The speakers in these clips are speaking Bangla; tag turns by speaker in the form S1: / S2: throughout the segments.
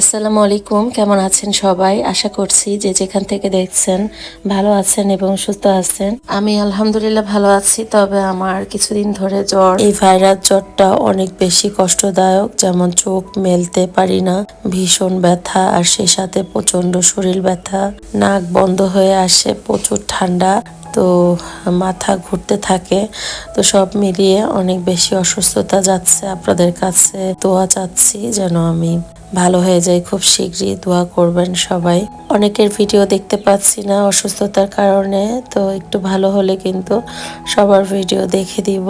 S1: আসসালামু আলাইকুম, কেমন আছেন সবাই? আশা করছি যে যেখান থেকে দেখছেন ভালো আছেন এবং সুস্থ আছেন। আমি আলহামদুলিল্লাহ ভালো আছি, তবে আমার কিছুদিন ধরে জ্বর। এই ভাইরাস জ্বরটা অনেক বেশি কষ্টদায়ক, যেমন চোখ মেলতে পারি না, ভীষণ ব্যথা, আর সেই সাথে প্রচণ্ড শরীর ব্যথা। নাক বন্ধ হয়ে আসে, প্রচুর ঠান্ডা, তো মাথা ঘুরতে থাকে। তো সব মিলিয়ে অনেক বেশি অসুস্থতা যাচ্ছে আপনাদের কাছে। দোয়া চাচ্ছি যেন আমি ভালো হয়ে যায়, খুব শীঘ্রই দোয়া করবেন সবাই। অনেকের ভিডিও দেখতে পাচ্ছি না অসুস্থতার কারণে, তো একটু ভালো হলে কিন্তু সবার ভিডিও দেখে দিব।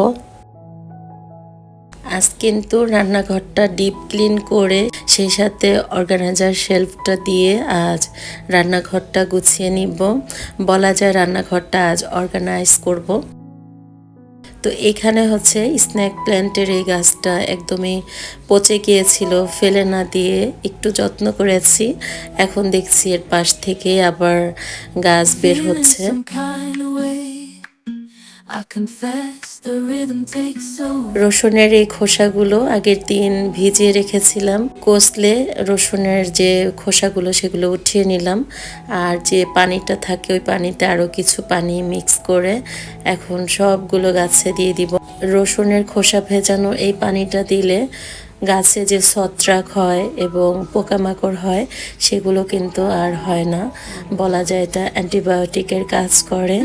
S1: আজ কিন্তু রান্নাঘরটা ডিপ ক্লিন করে, সেই সাথে অর্গানাইজার শেলফটা দিয়ে আজ রান্নাঘরটা গুছিয়ে নিব। বলা যায় রান্নাঘরটা আজ অর্গানাইজ করব। তো এখানে হচ্ছে স্ন্যাক প্ল্যান্টের এই গাছটা একদমই পচে গিয়েছিল ফেলে না দিয়ে একটু যত্ন করেছি। এখন দেখছি এর পাশ থেকে আবার গাছ বের হচ্ছে। রসুনের এই খোসাগুলো আগের দিন ভিজিয়ে রেখেছিলাম। কষলে রসুনের যে খোসাগুলো সেগুলো উঠিয়ে নিলাম। আর যে পানিটা থাকে ওই পানিতে আরও কিছু পানি মিক্স করে এখন সবগুলো গাছে দিয়ে দিব। রসুনের খোসা ভেজানো এই পানিটা দিলে গাছে যে ছত্রাক হয় এবং পোকামাকড় হয় সেগুলো কিন্তু আর হয় না। বলা যায় এটা অ্যান্টিবায়োটিকের কাজ করে।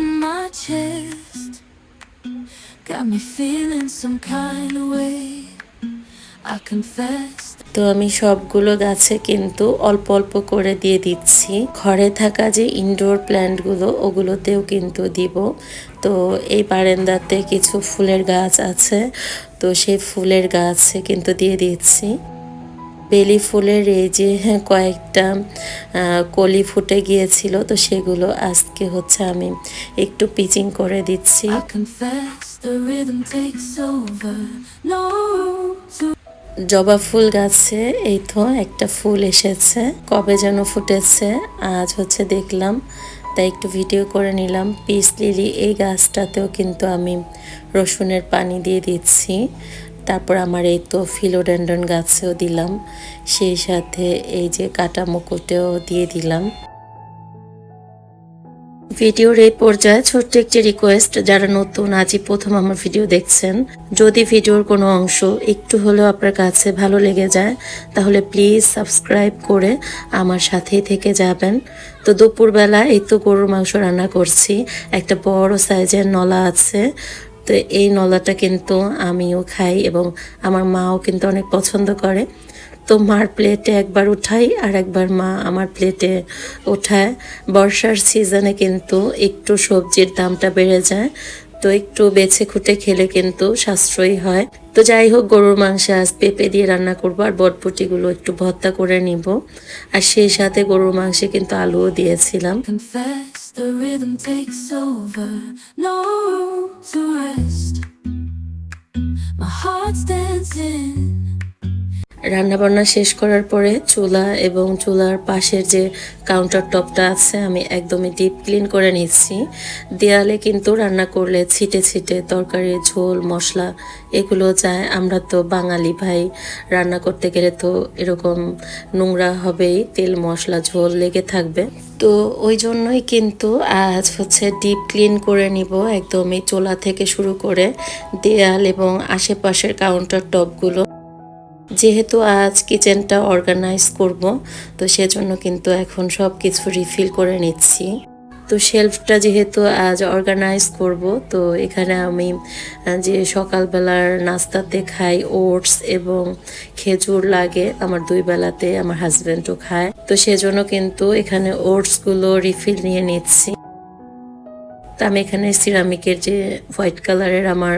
S1: তো আমি সবগুলো গাছে কিন্তু অল্প অল্প করে দিয়ে দিচ্ছি। ঘরে থাকা যে ইনডোর প্ল্যান্টগুলো ওগুলোতেও কিন্তু দিব। তো এই বারান্দাতে কিছু ফুলের গাছ আছে। তো সেই ফুলের গাছে কিন্তু দিয়ে দিচ্ছি। বেলি ফুলের এই যে হ্যাঁ, কয়েকটা কলি ফুটে গিয়েছিল তো সেগুলো আজকে হচ্ছে আমি একটু পিচিং করে দিচ্ছি। জবা ফুল গাছে এই তো একটা ফুল এসেছে কবে যেন ফুটেছে আজ হচ্ছে দেখলাম তাই একটু ভিডিও করে নিলাম। পিস লিলি এই গাছটাতেও কিন্তু আমি রসুনের পানি দিয়ে দিচ্ছি। তারপর আমার এই তো ফিলোডেন্ডন গাছেও দিলাম, সেই সাথে এই যে কাটা মুকুটেও দিয়ে দিলাম। ভিডিওর এই পর্যায়ে ছোট্ট একটি রিকোয়েস্ট যারা নতুন আজই প্রথম আমার ভিডিও দেখছেন, যদি ভিডিওর কোনো অংশ একটু হলেও আপনার কাছে ভালো লেগে যায়, তাহলে প্লিজ সাবস্ক্রাইব করে আমার সাথেই থেকে যাবেন। তো দুপুরবেলা এই তো গরুর মাংস রান্না করছি, একটা বড় সাইজের নলা আছে তো এই নলাটা কিন্তু আমিও খাই এবং আমার মাও কিন্তু অনেক পছন্দ করে। তো মার প্লেটে একবার উঠাই আর একবার মা আমার প্লেটে ওঠায় বর্ষার সিজনে কিন্তু একটু সবজির দামটা বেড়ে যায়, তো একটু বেছে খুঁটে খেলে কিন্তু সাশ্রয়ী হয়। তো যাই হোক, গরুর মাংসে আজ পেঁপে দিয়ে রান্না করব আর বটবটিগুলো একটু ভর্তা করে নিব। আর সেই সাথে গরুর মাংসে কিন্তু আলুও দিয়েছিলাম।
S2: The rhythm takes over. No room to rest. My heart's dancing.
S1: রান্নাবান্না শেষ করার পরে চুলা এবং চুলার পাশের যে কাউন্টার টপটা আছে, আমি একদমই ডিপ ক্লিন করে নিচ্ছি। দেয়ালে কিন্তু রান্না করলে ছিটে ছিটে তরকারি, ঝোল, মশলা এগুলো যায়। আমরা তো বাঙালি ভাই, রান্না করতে গেলে তো এরকম নোংরা হবেই, তেল, মশলা, ঝোল লেগে থাকবে। তো ওই জন্যই কিন্তু আজ হচ্ছে ডিপ ক্লিন করে নিব একদমই চোলা থেকে শুরু করে দেয়াল এবং আশেপাশের কাউন্টার টপগুলো যেহেতু আজ কিচেনটা অর্গানাইজ করব, তো সেজন্য কিন্তু এখন সব কিছু রিফিল করে নিচ্ছি। তো শেলফটা যেহেতু আজ অর্গানাইজ করব, তো এখানে আমি যে সকালবেলার নাস্তাতে খাই, ওটস এবং খেজুর লাগে, আমার দুই বেলাতে, আমার হাজব্যান্ডও খায়। তো সেজন্য কিন্তু এখানে ওটসগুলো রিফিল নিয়ে নিচ্ছি। তো আমি এখানে সিরামিকের যে হোয়াইট কালারের আমার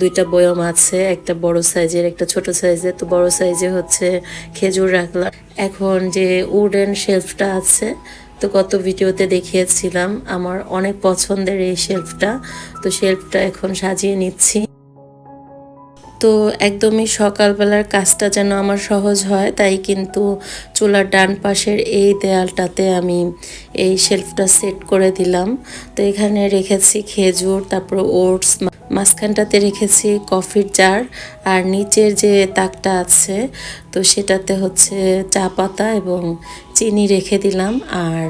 S1: দুইটা বয়ম আছে, একটা বড় সাইজের একটা ছোট সাইজের তো বড় সাইজে হচ্ছে খেজুর রাখলাম। এখন যে উডেন শেলফটা আছে, তো গত ভিডিওতে দেখিয়েছিলাম, আমার অনেক পছন্দের এই শেলফটা তো শেলফটা এখন সাজিয়ে নিচ্ছি। তো একদমই সকালবেলার কাজটা যেন আমার সহজ হয়, তাই কিন্তু চুলার ডান পাশের এই দেয়ালটাতে আমি এই শেলফটা সেট করে দিলাম। তো এখানে রেখেছি খেজুর, তারপর ওটস মাঝখানটাতে রেখেছি কফির জার আর নিচের যে তাকটা আছে, তো সেটাতে হচ্ছে চা পাতা এবং চিনি রেখে দিলাম। আর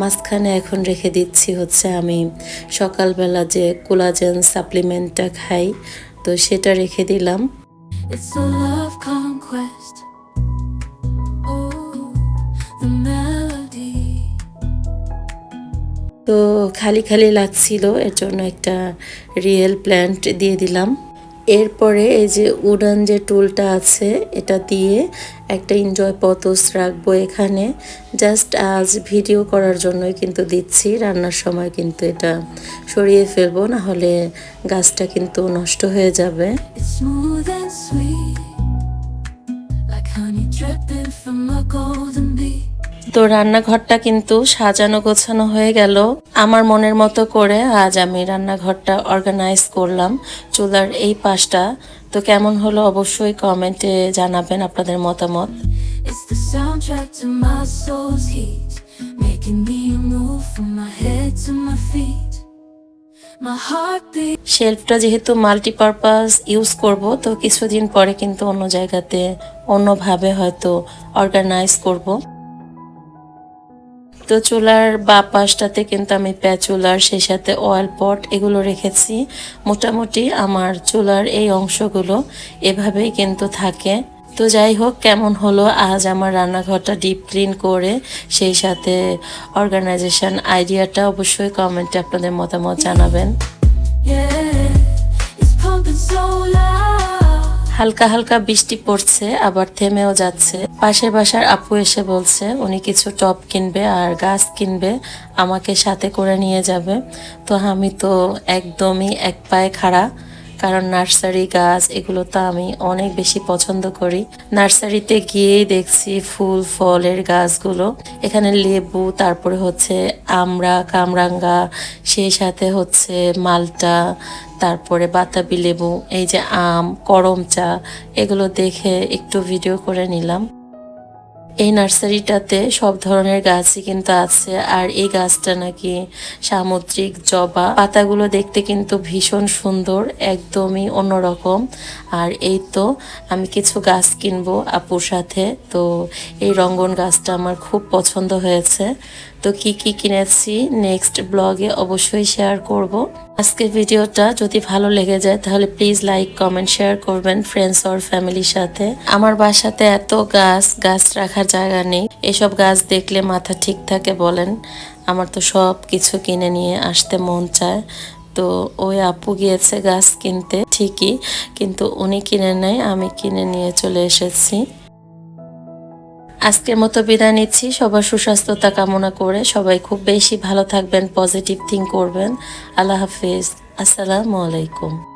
S1: মাঝখানে এখন রেখে দিচ্ছি হচ্ছে আমি সকালবেলা যে কোলাজেন সাপ্লিমেন্টটা খাই তো সেটা রেখে দিলাম. তো খালি খালি লাগছিল এর জন্য একটা রিয়েল প্ল্যান্ট দিয়ে দিলাম। এরপরে এই যে উডান যে টুলটা আছে, এটা দিয়ে একটা এনজয় পতস রাখব এখানে জাস্ট আজ ভিডিও করার জন্যই কিন্তু দিচ্ছি, রান্নার সময় কিন্তু এটা সরিয়ে ফেলব না হলে গাছটা কিন্তু নষ্ট হয়ে যাবে
S2: like from a golden bee.
S1: তো রান্নাঘরটা কিন্তু সাজানো গোছানো হয়ে গেল। আমার মনের মতো করে আজ আমি রান্নাঘরটা অর্গানাইজ করলাম চুলার এই পাশটা। তো কেমন হলো অবশ্যই কমেন্টে জানাবেন আপনাদের মতামত. শেলফটা যেহেতু মাল্টিপারপাস ইউজ করব তো কিছুদিন পরে কিন্তু অন্য জায়গাতে অন্যভাবে হয়তো অর্গানাইজ করব। তো চুলার বা পাশটাতে কিন্তু আমি প্যাচুলার, সেই সাথে অয়েল পট এগুলো রেখেছি। মোটামুটি আমার চুলার এই অংশগুলো এভাবেই কিন্তু থাকে। তো যাই হোক, কেমন হলো আজ আমার রান্নাঘরটা ডিপ ক্লিন করে, সেই সাথে অর্গানাইজেশন আইডিয়াটা অবশ্যই কমেন্টে আপনাদের মতামত জানাবেন। হালকা হালকা বৃষ্টি পড়ছে, আবার থেমেও যাচ্ছে। পাশের বাসার আপু এসে বলছে, উনি কিছু টপ কিনবে আর গাছ কিনবে, আমাকে সাথে করে নিয়ে যাবে। তো আমি তো একদমই এক পায়ে খাড়া। কারণ নার্সারি গাছ, এগুলো তো আমি অনেক বেশি পছন্দ করি। নার্সারিতে গিয়েই দেখছি ফুল, ফলের গাছগুলো। এখানে লেবু, তারপরে হচ্ছে আমড়া কামরাঙ্গা, সেই সাথে হচ্ছে মালটা, তারপরে বাতাবি লেবু, এই যে আম করম চা এগুলো দেখে একটু ভিডিও করে নিলাম। এই নার্সারিটাতে সব ধরনের গাছই কিন্তু আছে, আর এই গাছটা নাকি সামুদ্রিক জবা। পাতাগুলো দেখতে কিন্তু ভীষণ সুন্দর, একদমই অন্যরকম। আর এই তো আমি কিছু গাছ কিনবো আপুর সাথে। তো এই রঙ্গন গাছটা আমার খুব পছন্দ হয়েছে। তো কি কি কিনেছি নেক্সট ব্লগে অবশ্যই শেয়ার করব। আজকের ভিডিওটা যদি ভালো লেগে যায়, তাহলে প্লিজ লাইক কমেন্ট শেয়ার করবেন ফ্রেন্ডস অর ফ্যামিলির সাথে। আমার বাসাতে এত গাছ গাছ রাখার জায়গা নেই। এসব গাছ দেখলে মাথা ঠিক থাকে বলেন। আমার তো সব কিছু কিনে নিয়ে আসতে মন চায়। তো ওই আপু গিয়েছে গাছ কিনতে ঠিকই, কিন্তু উনি কিনে নেয়, আমি কিনে নিয়ে চলে এসেছি। আজকের মতো বিদায় নিচ্ছি। সবার সুস্বাস্থ্যতা কামনা করে সবাই খুব বেশি ভালো থাকবেন পজিটিভ থিঙ্ক করবেন। আল্লাহ হাফিজ। আসসালামু আলাইকুম।